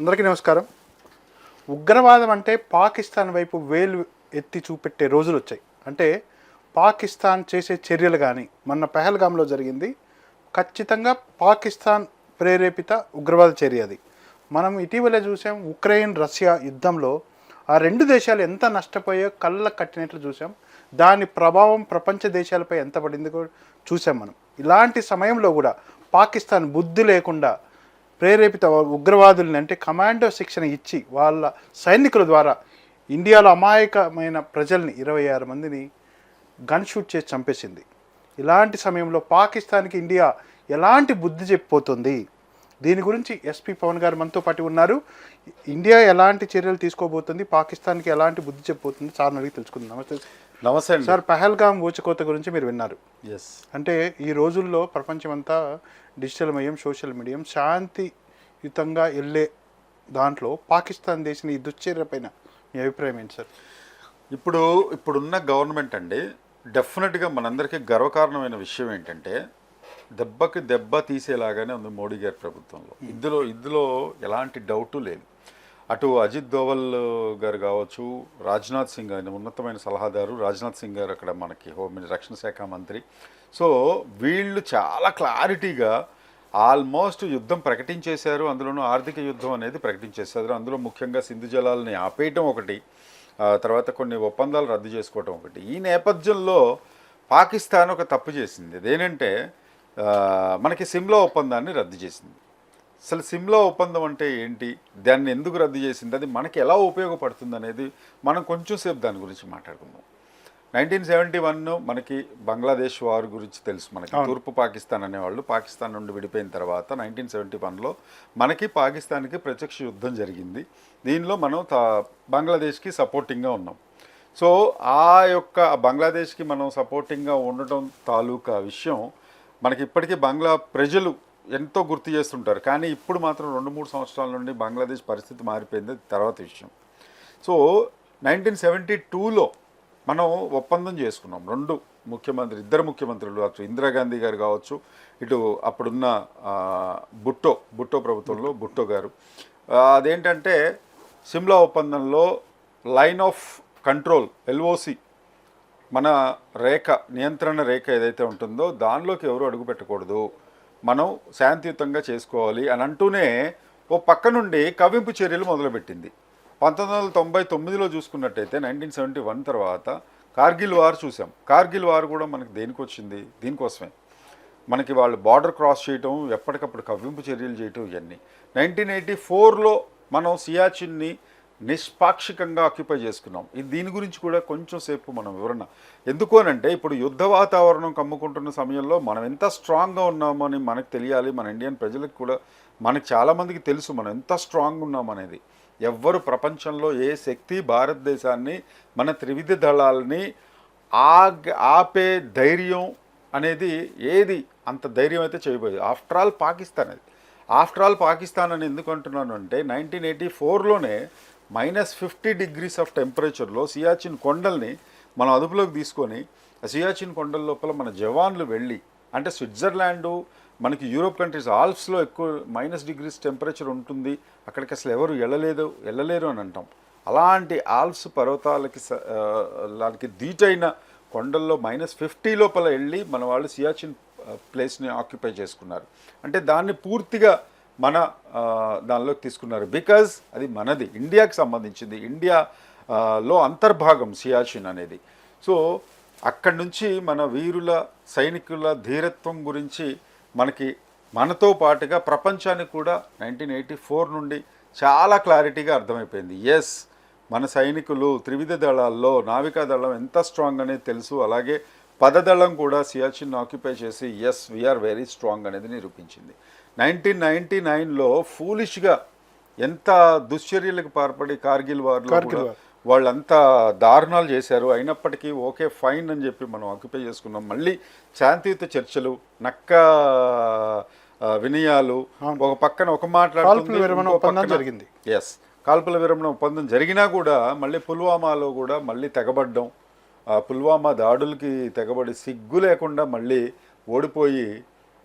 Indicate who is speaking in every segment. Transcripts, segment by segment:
Speaker 1: అందరికీ నమస్కారం. ఉగ్రవాదం అంటే పాకిస్తాన్ వైపు వేలు ఎత్తి చూపెట్టే రోజులు వచ్చాయి. అంటే పాకిస్తాన్ చేసే చర్యలు కానీ మొన్న పెహల్గాంలో జరిగింది. ఖచ్చితంగా పాకిస్తాన్ ప్రేరేపిత ఉగ్రవాద చర్య అది. మనం ఇటీవలే చూసాం ఉక్రెయిన్ రష్యా యుద్ధంలో ఆ రెండు దేశాలు ఎంత నష్టపోయో కళ్ళ కట్టినట్లు చూసాం. దాని ప్రభావం ప్రపంచ దేశాలపై ఎంత పడింది కూడా చూసాం మనం. ఇలాంటి సమయంలో కూడా పాకిస్తాన్ బుద్ధి లేకుండా ప్రేరేపిత ఉగ్రవాదుల్ని అంటే కమాండో శిక్షణ ఇచ్చి వాళ్ళ సైనికుల ద్వారా ఇండియాలో అమాయకమైన ప్రజల్ని ఇరవై ఆరు మందిని గన్ షూట్ చేసి చంపేసింది. ఇలాంటి సమయంలో పాకిస్తాన్కి ఇండియా ఎలాంటి బుద్ధి చెప్పిపోతుంది? దీని గురించి ఎస్పీ పవన్ గారు మనతో పాటు ఉన్నారు. ఇండియా ఎలాంటి చర్యలు తీసుకోబోతుంది? పాకిస్తాన్కి ఎలాంటి బుద్ధి చెప్పబోతుంది సార్ అడిగి తెలుసుకుందాం. నమస్తే.
Speaker 2: నమస్తే అండి.
Speaker 1: సార్ పహల్గాం ఊచకోత గురించి మీరు విన్నారు.
Speaker 2: ఎస్
Speaker 1: అంటే ఈ రోజుల్లో ప్రపంచమంతా డిజిటల్ మయం సోషల్ మీడియం శాంతియుతంగా వెళ్ళే దాంట్లో పాకిస్తాన్ దేశం ఈ దుశ్చర్య పైన మీ అభిప్రాయం ఏంటి సార్?
Speaker 2: ఇప్పుడు ఇప్పుడున్న గవర్నమెంట్ అండి డెఫినెట్గా మనందరికీ గర్వకారణమైన విషయం ఏంటంటే దెబ్బకి దెబ్బ తీసేలాగానే ఉంది మోడీ గారి ప్రభుత్వంలో. ఇందులో ఇందులో ఎలాంటి డౌటు లేదు. అటు అజిత్ దోవల్ గారు కావచ్చు రాజ్నాథ్ సింగ్ ఆయన ఉన్నతమైన సలహాదారు. రాజ్నాథ్ సింగ్ గారు అక్కడ మనకి హోమ్ రక్షణ శాఖ మంత్రి. సో వీళ్ళు చాలా క్లారిటీగా ఆల్మోస్ట్ యుద్ధం ప్రకటించేశారు. అందులోనూ ఆర్థిక యుద్ధం అనేది ప్రకటించేశారు. అందులో ముఖ్యంగా సింధు జలాలని ఆపేయటం ఒకటి తర్వాత కొన్ని ఒప్పందాలు రద్దు చేసుకోవటం ఒకటి. ఈ నేపథ్యంలో పాకిస్తాన్ ఒక తప్పు చేసింది. అదేనంటే మనకి సిమ్లా ఒప్పందాన్ని రద్దు చేసింది. అసలు సిమ్లా ఒప్పందం అంటే ఏంటి? దాన్ని ఎందుకు రద్దు చేసింది? అది మనకి ఎలా ఉపయోగపడుతుంది అనేది మనం కొంచెం సేపు దాని గురించి మాట్లాడుకుందాం. నైన్టీన్ సెవెంటీ వన్ మనకి బంగ్లాదేశ్ వార్ గురించి తెలుసు మనకి. తూర్పు పాకిస్తాన్ అనేవాళ్ళు పాకిస్తాన్ నుండి విడిపోయిన తర్వాత నైన్టీన్ సెవెంటీ వన్లో మనకి పాకిస్తాన్కి ప్రత్యక్ష యుద్ధం జరిగింది. దీనిలో మనం తా బంగ్లాదేశ్కి సపోర్టింగ్గా ఉన్నాం. సో ఆ యొక్క బంగ్లాదేశ్కి మనం సపోర్టింగ్గా ఉండటం తాలూకా విషయం మనకి ఇప్పటికీ బంగ్లా ప్రజలు ఎంతో గుర్తు చేస్తుంటారు. కానీ ఇప్పుడు మాత్రం రెండు మూడు సంవత్సరాల నుండి బంగ్లాదేశ్ పరిస్థితి మారిపోయింది. తర్వాత విషయం. సో నైన్టీన్ సెవెంటీ టూలో మనం ఒప్పందం చేసుకున్నాం. రెండు ముఖ్యమంత్రి ఇద్దరు ముఖ్యమంత్రులు అటు ఇందిరాగాంధీ గారు కావచ్చు ఇటు అప్పుడున్న బుట్టో బుట్టో ప్రభుత్వంలో బుట్టో. గారు. అదేంటంటే సిమ్లా ఒప్పందంలో లైన్ ఆఫ్ కంట్రోల్ ఎల్ఓసి మన రేఖ నియంత్రణ రేఖ ఏదైతే ఉంటుందో దానిలోకి ఎవరు అడుగు పెట్టకూడదు మనం శాంతియుతంగా చేసుకోవాలి అని అంటూనే ఓ పక్క నుండి కవింపు చర్యలు మొదలుపెట్టింది. పంతొమ్మిది వందల తొంభై తొమ్మిదిలో చూసుకున్నట్టయితే నైన్టీన్ సెవెంటీ వన్ తర్వాత కార్గిల్ వార్ చూసాం. కార్గిల్ వార్ కూడా మనకి దేనికి వచ్చింది? దీనికోసమే. మనకి వాళ్ళు బార్డర్ క్రాస్ చేయటం ఎప్పటికప్పుడు కవ్వింపు చర్యలు చేయటం ఇవన్నీ. నైన్టీన్ ఎయిటీ ఫోర్లో మనం సియాచిన్ని నిష్పాక్షికంగా ఆక్యుపై చేసుకున్నాం. ఇది దీని గురించి కూడా కొంచెం సేపు మనం వివరణ. ఎందుకు అనంటే ఇప్పుడు యుద్ధ వాతావరణం కమ్ముకుంటున్న సమయంలో మనం ఎంత స్ట్రాంగ్గా ఉన్నామని మనకు తెలియాలి. మన ఇండియన్ ప్రజలకు కూడా మనకు చాలామందికి తెలుసు మనం ఎంత స్ట్రాంగ్ ఉన్నామనేది ఎవ్వరు ప్రపంచంలో ఏ శక్తి భారతదేశాన్ని మన త్రివిధ దళాలని ఆగ్ ఆపే ధైర్యం అనేది ఏది అంత ధైర్యం అయితే చేయబోయేది ఆఫ్టర్ ఆల్ పాకిస్తాన్ అది. ఆఫ్టర్ ఆల్ పాకిస్తాన్ అని ఎందుకు అంటున్నాను అంటే నైన్టీన్ ఎయిటీ ఫోర్లోనే మైనస్ ఫిఫ్టీ డిగ్రీస్ ఆఫ్ టెంపరేచర్లో సియాచిన్ కొండల్ని మనం అదుపులోకి తీసుకొని సియాచిన్ కొండల లోపల మన జవాన్లు వెళ్ళి అంటే స్విట్జర్లాండు మనకి యూరోప్ కంట్రీస్ ఆల్ప్స్లో ఎక్కువ మైనస్ డిగ్రీస్ టెంపరేచర్ ఉంటుంది అక్కడికి అసలు ఎవరు వెళ్ళలేదు వెళ్ళలేరు అని అంటాం. అలాంటి ఆల్ప్స్ పర్వతాలకి స- దానికి దీటైన కొండల్లో మైనస్ ఫిఫ్టీ లోపల వెళ్ళి మన వాళ్ళు సియాచిన్ ప్లేస్ని ఆక్యుపై చేసుకున్నారు. అంటే దాన్ని పూర్తిగా మన దానిలో దానిలోకి తీసుకున్నారు. బికాజ్ అది మనది. ఇండియాకి సంబంధించింది. ఇండియాలో అంతర్భాగం సియాచిన్ అనేది. సో అక్కడి నుంచి మన వీరుల సైనికుల ధీరత్వం గురించి మనకి మనతో పాటుగా ప్రపంచానికి కూడా నైన్టీన్ ఎయిటీ ఫోర్ నుండి చాలా క్లారిటీగా అర్థమైపోయింది. ఎస్ మన సైనికులు త్రివిధ దళాల్లో నావికా దళం ఎంత స్ట్రాంగ్ అనేది తెలుసు. అలాగే పదదళం కూడా సియాచిన్ ఆక్యుపై చేసి yes we are very strong అనేది నిరూపించింది. నైన్టీన్ నైన్టీ నైన్లో ఫూలిష్గా ఎంత దుశ్చర్యలకు పాల్పడి కార్గిల్ వార్లో. వాళ్ళంతా దారుణాలు చేశారు అయినప్పటికీ ఓకే ఫైన్ అని చెప్పి మనం ఆక్యుపై చేసుకున్నాం మళ్ళీ శాంతియుత చర్చలు నక్క వినయాలు ఒక పక్కన ఒక
Speaker 1: ఒప్పందం జరిగింది.
Speaker 2: ఎస్ కాల్పుల విరమణ ఒప్పందం జరిగినా కూడా మళ్ళీ పుల్వామాలో కూడా మళ్ళీ తెగబడ్డం పుల్వామా దాడులకి తెగబడి సిగ్గు లేకుండా మళ్ళీ ఓడిపోయి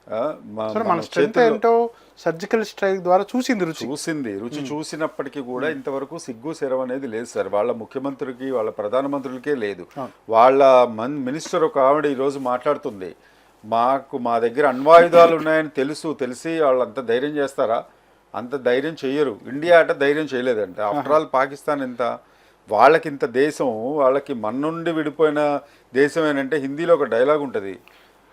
Speaker 2: మన
Speaker 1: స్ట్రెంత్ ఏంటో సర్జికల్ స్ట్రైక్ ద్వారా చూసింది రుచి.
Speaker 2: చూసింది. రుచి చూసినప్పటికీ కూడా ఇంతవరకు సిగ్గు శరం అనేది లేదు సార్. వాళ్ళ ముఖ్యమంత్రికి వాళ్ళ ప్రధానమంత్రులకే లేదు. వాళ్ళ మన్ మినిస్టర్ ఒక ఆవిడ ఈరోజు మాట్లాడుతుంది. మాకు మా దగ్గర అణ్వాయుధాలు ఉన్నాయని తెలుసు. తెలిసి వాళ్ళు అంత ధైర్యం చేస్తారా? అంత ధైర్యం చెయ్యరు. ఇండియా అట ధైర్యం చేయలేదంట. ఆఫ్టర్ ఆల్ పాకిస్తాన్ ఎంత? వాళ్ళకి ఇంత దేశం వాళ్ళకి మన నుండి విడిపోయిన దేశం ఏంటంటే హిందీలో ఒక డైలాగ్ ఉంటుంది.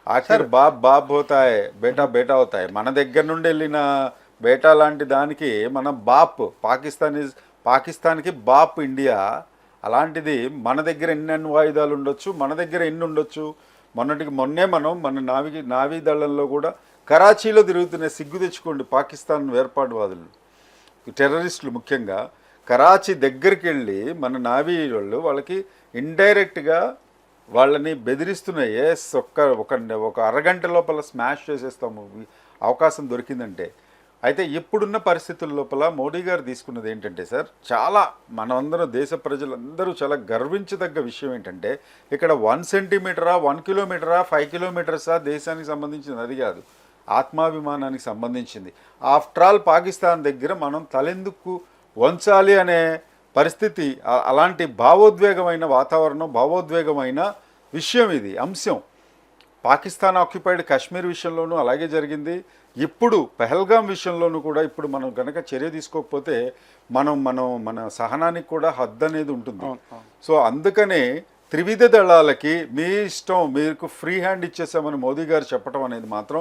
Speaker 2: ఆఖిర్ బాబ్ బాబ్ హోతాయ్ బేటా బేటా అవుతాయి. మన దగ్గర నుండి వెళ్ళిన బేటా లాంటి దానికి మన బాప్ పాకిస్తాన్ ఇస్ పాకిస్తాన్కి బాప్ ఇండియా. అలాంటిది మన దగ్గర ఎన్ని అణ్వాయుధాలు ఉండొచ్చు మన దగ్గర ఎన్ని ఉండొచ్చు. మొన్నటికి మొన్నే మనం మన నావి నావీ దళంలో కూడా కరాచీలో తిరుగుతున్న సిగ్గు తెచ్చుకోండి పాకిస్తాన్ వేర్పాటువాదులు టెర్రరిస్టులు ముఖ్యంగా. కరాచీ దగ్గరికి వెళ్ళి మన నావీ వాళ్ళు వాళ్ళకి ఇండైరెక్ట్గా వాళ్ళని బెదిరిస్తున్నాయి ఎస్ ఒక్క ఒక ఒక అరగంట లోపల స్మాష్ చేసేస్తాము అవకాశం దొరికిందంటే అయితే ఇప్పుడున్న పరిస్థితుల లోపల మోడీ గారు తీసుకున్నది ఏంటంటే సార్ చాలా మనమందరం దేశ ప్రజలందరూ చాలా గర్వించదగ్గ విషయం ఏంటంటే ఇక్కడ వన్ సెంటీమీటరా వన్ కిలోమీటరా ఫైవ్ కిలోమీటర్సా దేశానికి సంబంధించింది? అది కాదు. ఆత్మాభిమానానికి సంబంధించింది. ఆఫ్టర్ ఆల్ పాకిస్తాన్ దగ్గర మనం తలెందుకు వంచాలి అనే పరిస్థితి అలాంటి భావోద్వేగమైన వాతావరణం భావోద్వేగమైన విషయం ఇది అంశం. పాకిస్తాన్ ఆక్యుపైడ్ కాశ్మీర్ విషయంలోనూ అలాగే జరిగింది. ఇప్పుడు పెహల్గాం విషయంలోనూ కూడా ఇప్పుడు మనం గనక చర్య తీసుకోకపోతే మనం మనం మన సహనానికి కూడా హద్దు అనేది ఉంటుంది. సో అందుకనే త్రివిధ దళాలకి మీ ఇష్టం మీకు ఫ్రీ హ్యాండ్ ఇచ్చేసామని మోదీ గారు చెప్పడం అనేది మాత్రం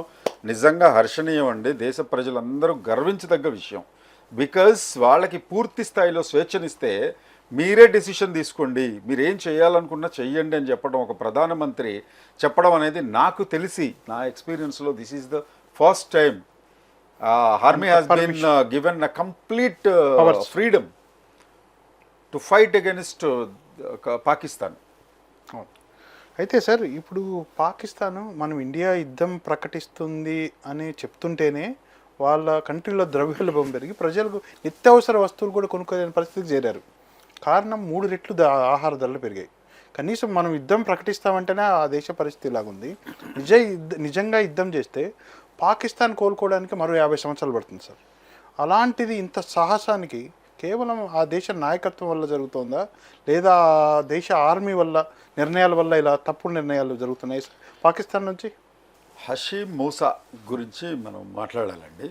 Speaker 2: నిజంగా హర్షణీయం అండి. దేశ ప్రజలందరూ గర్వించదగ్గ విషయం. బికాస్ వాళ్ళకి పూర్తి స్థాయిలో స్వేచ్ఛనిస్తే మీరే డెసిషన్ తీసుకోండి. మీరు ఏం చేయాలనుకున్నా చెయ్యండి అని చెప్పడం ఒక ప్రధానమంత్రి చెప్పడం అనేది నాకు తెలిసి నా ఎక్స్పీరియన్స్లో this is the first time army has been given a complete freedom to fight against Pakistan.
Speaker 1: అయితే సార్ ఇప్పుడు పాకిస్తాన్ మనం ఇండియా యుద్ధం ప్రకటిస్తుంది అని చెప్తుంటేనే వాళ్ళ కంట్రీలో ద్రవ్యోల్బం పెరిగి ప్రజలకు నిత్యావసర వస్తువులు కూడా కొనుక్కోలేని పరిస్థితికి చేరారు. కారణం మూడు రెట్లు ఆహార ధరలు పెరిగాయి. కనీసం మనం యుద్ధం ప్రకటిస్తామంటేనే ఆ దేశ పరిస్థితి ఇలాగుంది. నిజ నిజంగా యుద్ధం చేస్తే పాకిస్తాన్ కోలుకోవడానికి మరో యాభై సంవత్సరాలు పడుతుంది సార్. అలాంటిది ఇంత సాహసానికి కేవలం ఆ దేశ నాయకత్వం వల్ల జరుగుతుందా? లేదా దేశ ఆర్మీ వల్ల నిర్ణయాల వల్ల ఇలా తప్పుడు నిర్ణయాలు జరుగుతున్నాయి పాకిస్తాన్ నుంచి?
Speaker 2: హషీమ్ మూసా గురించి మనం మాట్లాడాలండి.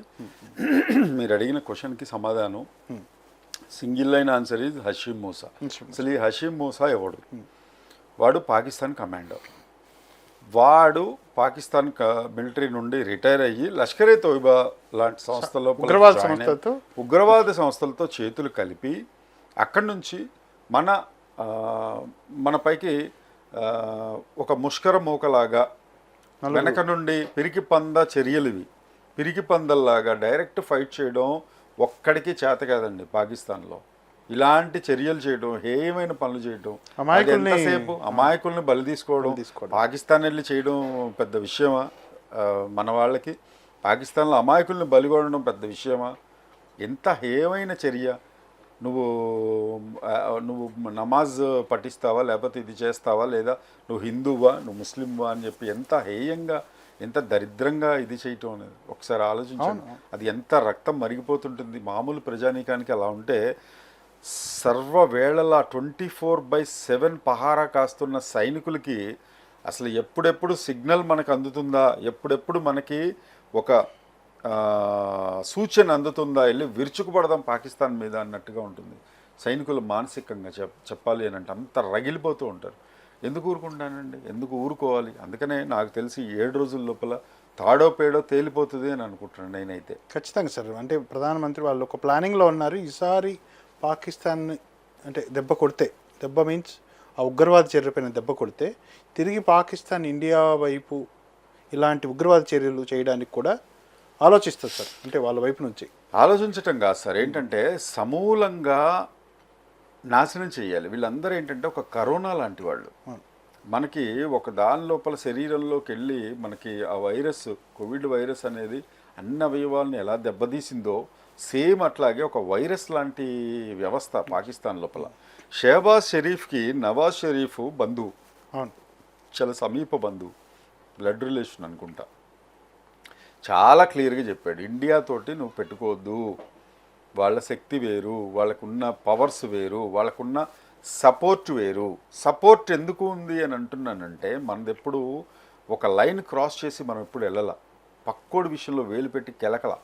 Speaker 2: మీరు అడిగిన క్వశ్చన్కి సమాధానం single line answer is Hashim Musa అసలు ఈ హషీమ్ మూసా ఎవడు? వాడు పాకిస్తాన్ కమాండర్. వాడు పాకిస్తాన్ మిలిటరీ నుండి రిటైర్ అయ్యి లష్కరే తోయిబా లాంటి సంస్థలో
Speaker 1: ఉగ్రవాద సంస్థలతో?
Speaker 2: ఉగ్రవాద సంస్థలతో చేతులు కలిపి అక్కడి నుంచి మన ఆ, మన పైకి ఆ, ఒక ముష్కర మూకలాగా వెనక నుండి పిరికి పంద చర్యలు ఇవి. పిరికి పందల్లాగా డైరెక్ట్ ఫైట్ చేయడం ఒక్కడికి చేత కాదండి పాకిస్తాన్లో. ఇలాంటి చర్యలు చేయడం హేయమైన పనులు చేయడం ఎంతసేపు అమాయకుల్ని బలి తీసుకోవడం
Speaker 1: తీసుకోవడం.
Speaker 2: పాకిస్తాన్ వెళ్ళి చేయడం పెద్ద విషయమా? మన వాళ్ళకి. పాకిస్తాన్లో అమాయకుల్ని బలిగొనడం పెద్ద విషయమా? ఎంత హేయమైన చర్య? నువ్వు నువ్వు నమాజ్ పఠిస్తావా లేకపోతే ఇది చేస్తావా లేదా నువ్వు హిందువా నువ్వు ముస్లింవా అని చెప్పి ఎంత హేయంగా ఎంత దరిద్రంగా ఇది చేయటం అనేది. ఒకసారి ఆలోచించండి. అది ఎంత రక్తం మరిగిపోతుంటుంది. మామూలు ప్రజానీకానికి అలా ఉంటే సర్వవేళలా ట్వంటీ ఫోర్ బై సెవెన్ పహారా కాస్తున్న సైనికులకి అసలు ఎప్పుడెప్పుడు సిగ్నల్ మనకు అందుతుందా? ఎప్పుడెప్పుడు మనకి ఒక సూచన అందుతుందా? వెళ్ళి విరుచుకుపడదాం పాకిస్తాన్ మీద అన్నట్టుగా ఉంటుంది. సైనికులు మానసికంగా చెప్ చెప్పాలి అని అంటే అంత రగిలిపోతూ ఉంటారు. ఎందుకు ఊరుకుంటానండి? ఎందుకు ఊరుకోవాలి? అందుకనే నాకు తెలిసి ఏడు రోజుల లోపల తాడో పేడో తేలిపోతుంది అని అనుకుంటున్నాను నేనైతే.
Speaker 1: ఖచ్చితంగా సార్. అంటే ప్రధానమంత్రి వాళ్ళు ఒక ప్లానింగ్లో ఉన్నారు. ఈసారి పాకిస్తాన్ అంటే దెబ్బ కొడితే దెబ్బ మీన్స్ ఆ ఉగ్రవాద చర్యపైన దెబ్బ కొడితే తిరిగి పాకిస్తాన్ ఇండియా వైపు ఇలాంటి ఉగ్రవాద చర్యలు చేయడానికి కూడా ఆలోచిస్తారు సార్ అంటే వాళ్ళ వైపు నుంచి.
Speaker 2: ఆలోచించటం కాదు సార్. ఏంటంటే సమూలంగా నాశనం చేయాలి. వీళ్ళందరూ ఏంటంటే ఒక కరోనా లాంటి వాళ్ళు. మనకి ఒక దాని లోపల శరీరంలోకి వెళ్ళి మనకి ఆ వైరస్ కోవిడ్ వైరస్ అనేది అన్ని అవయవాల్ని ఎలా దెబ్బతీసిందో సేమ్ అట్లాగే ఒక వైరస్ లాంటి వ్యవస్థ పాకిస్తాన్ లోపల. షehబాజ్ షరీఫ్కి నవాజ్ షరీఫ్ బంధువు. చాలా సమీప బంధువు. బ్లడ్ రిలేషన్ అనుకుంటా. చాలా క్లియర్గా చెప్పాడు. ఇండియా తోటి నువ్వు పెట్టుకోవద్దు. వాళ్ళ శక్తి వేరు వాళ్ళకున్న పవర్స్ వేరు వాళ్ళకున్న సపోర్ట్ వేరు. సపోర్ట్ ఎందుకు ఉంది అని అంటున్నానంటే మనది ఎప్పుడు ఒక లైన్ క్రాస్ చేసి మనం ఎప్పుడు వెళ్ళాల. పక్కోడి విషయంలో వేలు పెట్టి కెలకల.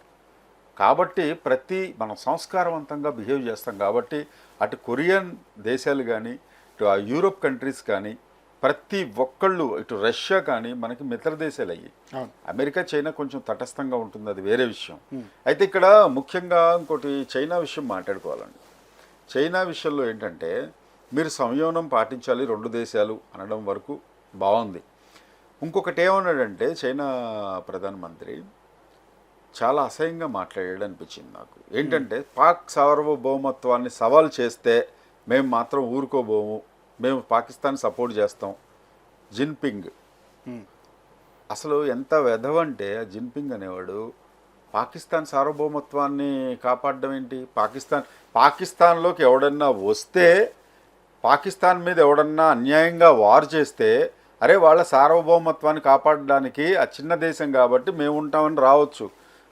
Speaker 2: కాబట్టి ప్రతి మనం సంస్కారవంతంగా బిహేవ్ చేస్తాం కాబట్టి అటు కొరియన్ దేశాలు కానీ ఇటు ఆ యూరోప్ కంట్రీస్ కానీ ప్రతి ఒక్కళ్ళు ఇటు రష్యా కానీ మనకి మిత్ర దేశాలు అయ్యి అమెరికా చైనా కొంచెం తటస్థంగా ఉంటుంది. అది వేరే విషయం. అయితే ఇక్కడ ముఖ్యంగా ఇంకోటి చైనా విషయం మాట్లాడుకోవాలండి. చైనా విషయంలో ఏంటంటే మీరు సంయమనం పాటించాలి రెండు దేశాలు అనడం వరకు బాగుంది. ఇంకొకటి ఏమన్నాడంటే చైనా ప్రధానమంత్రి చాలా అసహ్యంగా మాట్లాడాడు అనిపించింది నాకు. ఏంటంటే పాక్ సార్వభౌమత్వాన్ని సవాల్ చేస్తే మేము మాత్రం ఊరుకోబోము మేము పాకిస్తాన్ సపోర్ట్ చేస్తాం. జిన్పింగ్. అసలు ఎంత వెధవంటే ఆ జిన్పింగ్ అనేవాడు పాకిస్తాన్ సార్వభౌమత్వాన్ని కాపాడడం ఏంటి? పాకిస్తాన్ పాకిస్తాన్లోకి ఎవడన్నా వస్తే పాకిస్తాన్ మీద ఎవడన్నా అన్యాయంగా వార్ చేస్తే అరే వాళ్ళ సార్వభౌమత్వాన్ని కాపాడడానికి ఆ చిన్న దేశం కాబట్టి మేము ఉంటామని రావచ్చు.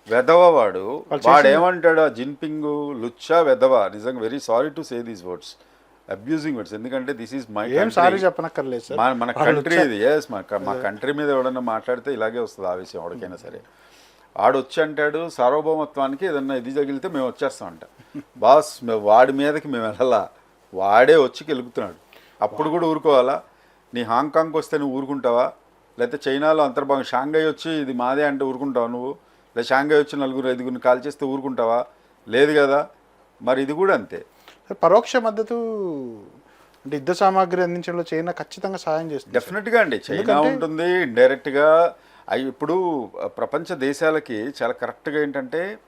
Speaker 2: వెధవ వాడు వాడు ఏమంటాడు ఆ జిన్పింగ్ లుచ్చా వెధవ. నిజంగా very sorry to say these words abusing words. ఎందుకంటే దిస్ ఈజ్ మై
Speaker 1: ఏం సారీ చెప్పనక్కర్లేదు సార్.
Speaker 2: మన కంట్రీ ఇది. ఎస్ మా మా కంట్రీ మీద ఎవడన్నా మాట్లాడితే ఇలాగే వస్తుంది ఆ విషయం ఎవరికైనా సరే. ఆడు వచ్చి అంటాడు సార్వభౌమత్వానికి ఏదన్నా ఇది తగిలితే మేము వచ్చేస్తాం అంట. బాస్ వాడి మీదకి మేము వెళ్ళాలా? వాడే వచ్చి గెలుగుతున్నాడు అప్పుడు కూడా ఊరుకోవాలా? నీ హాంకాంగ్కి వస్తే నువ్వు ఊరుకుంటావా? లేకపోతే చైనాలో అంతర్భాగం షాంఘై వచ్చి ఇది మాదే అంటే ఊరుకుంటావా నువ్వు? లేదా షాంఘై వచ్చి నలుగురు ఐదుగురిని కాల్ చేస్తే ఊరుకుంటావా? లేదు కదా? మరి ఇది కూడా అంతే.
Speaker 1: పరోక్ష మద్దతు అంటే యుద్ధ సామాగ్రి అందించడంలో చైనా ఖచ్చితంగా సహాయం చేస్తుంది.
Speaker 2: డెఫినెట్గా అండి. చైనా ఉంటుంది ఇండైరెక్ట్గా అవి ఇప్పుడు ప్రపంచ దేశాలకి చాలా కరెక్ట్గా ఏంటంటే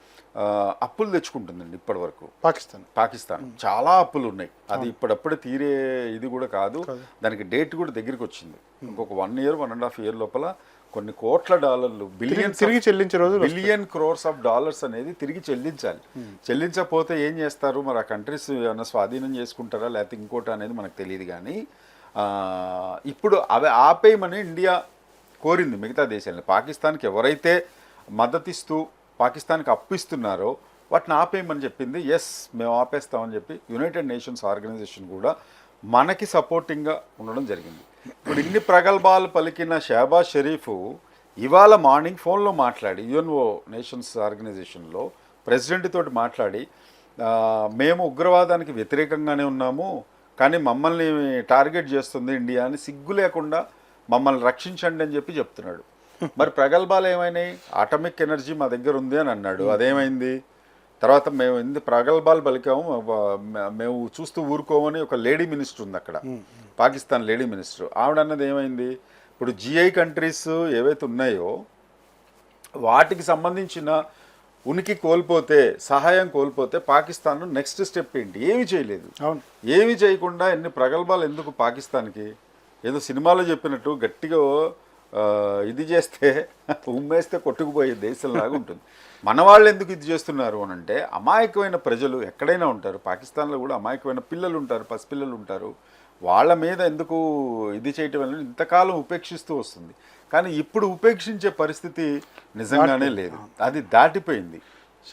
Speaker 2: అప్పులు తెచ్చుకుంటుందండి ఇప్పటి వరకు
Speaker 1: పాకిస్తాన్.
Speaker 2: పాకిస్తాన్ చాలా అప్పులు ఉన్నాయి. అది ఇప్పుడప్పుడు తీరే ఇది కూడా కాదు. దానికి డేట్ కూడా దగ్గరికి వచ్చింది. ఇంకొక one year one and half year లోపల కొన్ని కోట్ల డాలర్లు బిలియన్
Speaker 1: తిరిగి చెల్లించే రోజులు
Speaker 2: బిలియన్ క్రోర్స్ ఆఫ్ డాలర్స్ అనేది తిరిగి చెల్లించాలి. చెల్లించకపోతే ఏం చేస్తారు? మరి ఆ కంట్రీస్ ఏమైనా స్వాధీనం చేసుకుంటారా? లేకపోతే ఇంకోటి అనేది మనకు తెలియదు కానీ ఇప్పుడు అవి ఆపేయమని ఇండియా కోరింది మిగతా దేశాలని. పాకిస్తాన్కి ఎవరైతే మద్దతిస్తూ పాకిస్తాన్కి అప్పిస్తున్నారో వాటిని ఆపేయమని చెప్పింది. ఎస్ మేము ఆపేస్తామని చెప్పి యునైటెడ్ నేషన్స్ ఆర్గనైజేషన్ కూడా మనకి సపోర్టింగ్గా ఉండడం జరిగింది. ఇప్పుడు ఇన్ని ప్రగల్భాలు పలికిన షహబాజ్ షరీఫ్ ఇవాళ మార్నింగ్ ఫోన్లో మాట్లాడి యుఎన్ఓ నేషన్స్ ఆర్గనైజేషన్లో ప్రెసిడెంట్ తోటి మాట్లాడి మేము ఉగ్రవాదానికి వ్యతిరేకంగానే ఉన్నాము కానీ మమ్మల్ని టార్గెట్ చేస్తుంది ఇండియా అని సిగ్గు లేకుండా మమ్మల్ని రక్షించండి అని చెప్పి చెప్తున్నాడు. మరి ప్రగల్భాలు ఏమైనాయి? ఆటమిక్ ఎనర్జీ మా దగ్గర ఉంది అని అన్నాడు. అదేమైంది? తర్వాత మేము ఎందు ప్రగల్భాలు పలికాము మేము చూస్తూ ఊరుకోమని ఒక లేడీ మినిస్టర్ ఉంది అక్కడ. Pakistan lady minister. ఆవిడ అన్నది ఏమైంది? ఇప్పుడు జిఐ కంట్రీస్ ఏవైతే ఉన్నాయో వాటికి సంబంధించిన ఉనికి కోల్పోతే సహాయం కోల్పోతే పాకిస్తాన్ నెక్స్ట్ స్టెప్ ఏంటి? ఏమి చేయలేదు.
Speaker 1: అవును.
Speaker 2: ఏమి చేయకుండా ఎన్ని ప్రగల్భాలు ఎందుకు పాకిస్తాన్కి? ఏదో సినిమాలో చెప్పినట్టు గట్టిగా ఇది చేస్తే ఉమ్మేస్తే కొట్టుకుపోయే దేశంలాగా ఉంటుంది. మన వాళ్ళు ఎందుకు ఇది చేస్తున్నారు అని అంటే అమాయకమైన ప్రజలు ఎక్కడైనా ఉంటారు. పాకిస్తాన్లో కూడా అమాయకమైన పిల్లలు ఉంటారు పసిపిల్లలు ఉంటారు. వాళ్ళ మీద ఎందుకు ఇది చేయటం వల్ల ఇంతకాలం ఉపేక్షిస్తూ వస్తుంది. కానీ ఇప్పుడు ఉపేక్షించే పరిస్థితి నిజంగానే లేదు. అది దాటిపోయింది.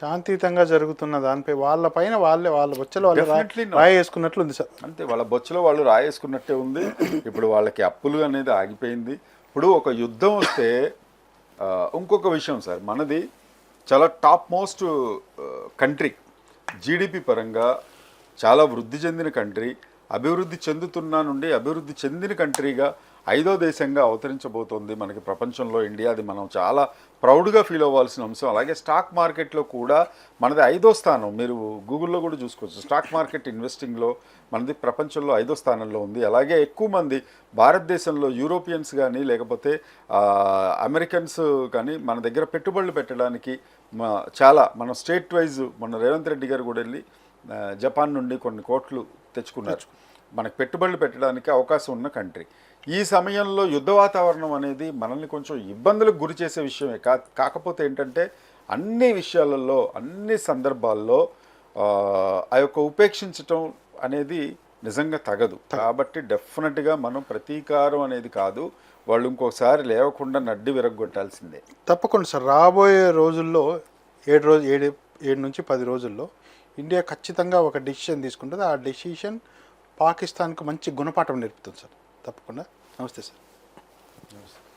Speaker 1: శాంతియుతంగా జరుగుతున్న దానిపై వాళ్ళ పైన వాళ్ళే వాళ్ళ బొచ్చలు వాళ్ళు రా-
Speaker 2: Definitely not.
Speaker 1: రాయి వేసుకున్నట్లు ఉంది సార్.
Speaker 2: అంతే వాళ్ళ బొచ్చులో వాళ్ళు రాయేసుకున్నట్టే ఉంది. ఇప్పుడు వాళ్ళకి అప్పులు అనేది ఆగిపోయింది. ఇప్పుడు ఒక యుద్ధం వస్తే ఇంకొక విషయం సార్. మనది చాలా టాప్ మోస్ట్ కంట్రీ. జీడిపి పరంగా చాలా వృద్ధి చెందిన కంట్రీ. అభివృద్ధి చెందుతున్నా నుండి అభివృద్ధి చెందిన కంట్రీగా ఐదో దేశంగా అవతరించబోతోంది మనకి ప్రపంచంలో ఇండియా. అది మనం చాలా ప్రౌడ్గా ఫీల్ అవ్వాల్సిన అంశం. అలాగే స్టాక్ మార్కెట్లో కూడా మనది ఐదో స్థానం. మీరు గూగుల్లో కూడా చూసుకోవచ్చు. స్టాక్ మార్కెట్ ఇన్వెస్టింగ్లో మనది ప్రపంచంలో ఐదో స్థానంలో ఉంది. అలాగే ఎక్కువ మంది భారతదేశంలో యూరోపియన్స్ కానీ లేకపోతే అమెరికన్స్ కానీ మన దగ్గర పెట్టుబడులు పెట్టడానికి మా- చాలా మన స్టేట్ వైజ్ మన రేవంత్ రెడ్డి గారు కూడా వెళ్ళి జపాన్ నుండి కొన్ని కోట్లు తెచ్చుకున్నారు. మనకు పెట్టుబడులు పెట్టడానికి అవకాశం ఉన్న కంట్రీ. ఈ సమయంలో యుద్ధ వాతావరణం అనేది మనల్ని కొంచెం ఇబ్బందులకు గురి చేసే విషయమే కా కాకపోతే ఏంటంటే అన్ని విషయాలలో అన్ని సందర్భాల్లో ఆ, యొక్క ఉపేక్షించటం అనేది నిజంగా తగదు. కాబట్టి డెఫినెట్గా మనం ప్రతీకారం అనేది కాదు. వాళ్ళు ఇంకొకసారి లేవకుండా నడ్డి విరగొట్టాల్సిందే
Speaker 1: తప్పకుండా సార్. రాబోయే రోజుల్లో ఏడు రోజు ఏడు ఏడు నుంచి పది రోజుల్లో ఇండియా ఖచ్చితంగా ఒక డెసిషన్ తీసుకుంటుంది. ఆ డెసిషన్ పాకిస్తాన్కు మంచి గుణపాఠం నేర్పుతుంది సార్. తప్పకుండా. నమస్తే సార్. నమస్తే.